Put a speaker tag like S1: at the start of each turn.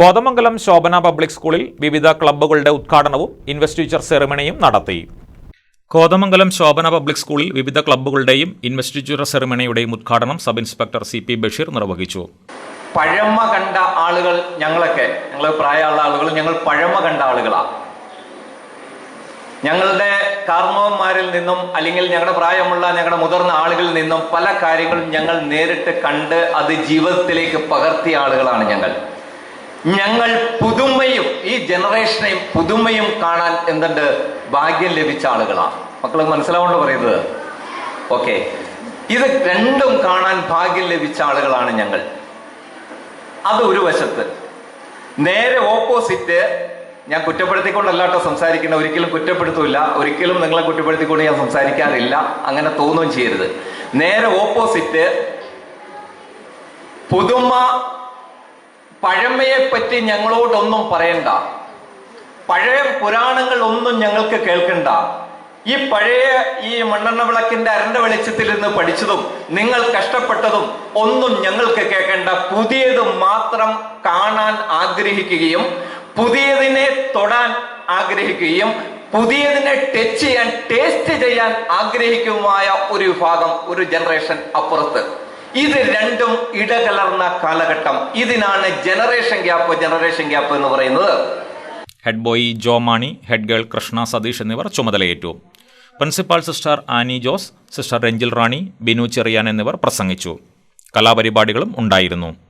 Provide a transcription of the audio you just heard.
S1: Kothamangalam Shobhana public സ്കൂളിൽ വിവിധ ക്ലബ്ബുകളുടെ ഉദ്ഘാടനവും ഇൻവെസ്റ്റിച്ചർ സെറിമണിയും നടത്തി. കോതമംഗലം ശോഭന പബ്ലിക് സ്കൂളിൽ വിവിധ ക്ലബ്ബുകളുടെയും ഇൻവെസ്റ്റിച്ചർ സെറിമണിയുടെയും ഉദ്ഘാടനം sub inspector C P Basheer നിർവഹിച്ചു.
S2: പഴമ കണ്ട ആളുകൾ ഞങ്ങളൊക്കെ ഞങ്ങൾ പ്രായമുള്ള ആളുകൾ ഞങ്ങൾ പഴമ കണ്ട ആളുകളാണ് ഞങ്ങളുടെ കാർമ്മവന്മാരിൽ നിന്നും അല്ലെങ്കിൽ ഞങ്ങളുടെ പ്രായമുള്ള ഞങ്ങളുടെ മുതിർന്ന ആളുകളിൽ നിന്നും പല കാര്യങ്ങളും ഞങ്ങൾ നേരിട്ട് കണ്ട് അത് ജീവിതത്തിലേക്ക് പകർത്തിയ ആളുകളാണ് ഞങ്ങൾ. ഞങ്ങൾ പുതുമയും ഈ ജനറേഷനെയും പുതുമയും കാണാൻ എന്തുണ്ട്? ഭാഗ്യം ലഭിച്ച ആളുകളാണ് മക്കൾ മനസ്സിലാവുകൊണ്ട് പറയുന്നത്? ഓക്കെ. ഇത് രണ്ടും കാണാൻ ഭാഗ്യം ലഭിച്ച ആളുകളാണ് ഞങ്ങൾ. അത് ഒരു വശത്ത്. നേരെ ഓപ്പോസിറ്റ് ഞാൻ കുറ്റപ്പെടുത്തിക്കൊണ്ടല്ല കേട്ടോ സംസാരിക്കുന്ന ഒരിക്കലും കുറ്റപ്പെടുത്തൂല ഒരിക്കലും നിങ്ങളെ കുറ്റപ്പെടുത്തിക്കൊണ്ട് ഞാൻ സംസാരിക്കാറില്ല. അങ്ങനെ തോന്നുകയും ചെയ്യരുത്. നേരെ ഓപ്പോസിറ്റ് പുതുമ പഴമയെ പറ്റി ഞങ്ങളോടൊന്നും പറയണ്ട. പഴയ പുരാണങ്ങൾ ഒന്നും ഞങ്ങൾക്ക് കേൾക്കണ്ട. ഈ പഴയ ഈ മണ്ണെണ്ണ വിളക്കിന്റെ അരണ്ട വെളിച്ചത്തിൽ നിന്ന് പഠിച്ചതും നിങ്ങൾ കഷ്ടപ്പെട്ടതും ഒന്നും ഞങ്ങൾക്ക് കേൾക്കേണ്ട. പുതിയത് മാത്രം കാണാൻ ആഗ്രഹിക്കുകയും പുതിയതിനെ തൊടാൻ ആഗ്രഹിക്കുകയും പുതിയതിനെ ടച്ച് ചെയ്യാൻ ടേസ്റ്റ് ചെയ്യാൻ ആഗ്രഹിക്കുമായ ഒരു വിഭാഗം ഒരു ജനറേഷൻ അപ്പുറത്ത്. ഇത് രണ്ടും ഇടകലർന്ന കാലഘട്ടം. ഇതിനാണ് ജനറേഷൻ ഗ്യാപ്പ് ജനറേഷൻ ഗ്യാപ്പ് എന്ന് പറയുന്നത്.
S1: Head boy Jo Mani head girl Krishna Satheesh എന്നിവർ ചുമതലയേറ്റു. Principal sister Annie Jose sister Ranjil Rani Binu Cheriyan എന്നിവർ പ്രസംഗിച്ചു. കലാപരിപാടികളും ഉണ്ടായിരുന്നു.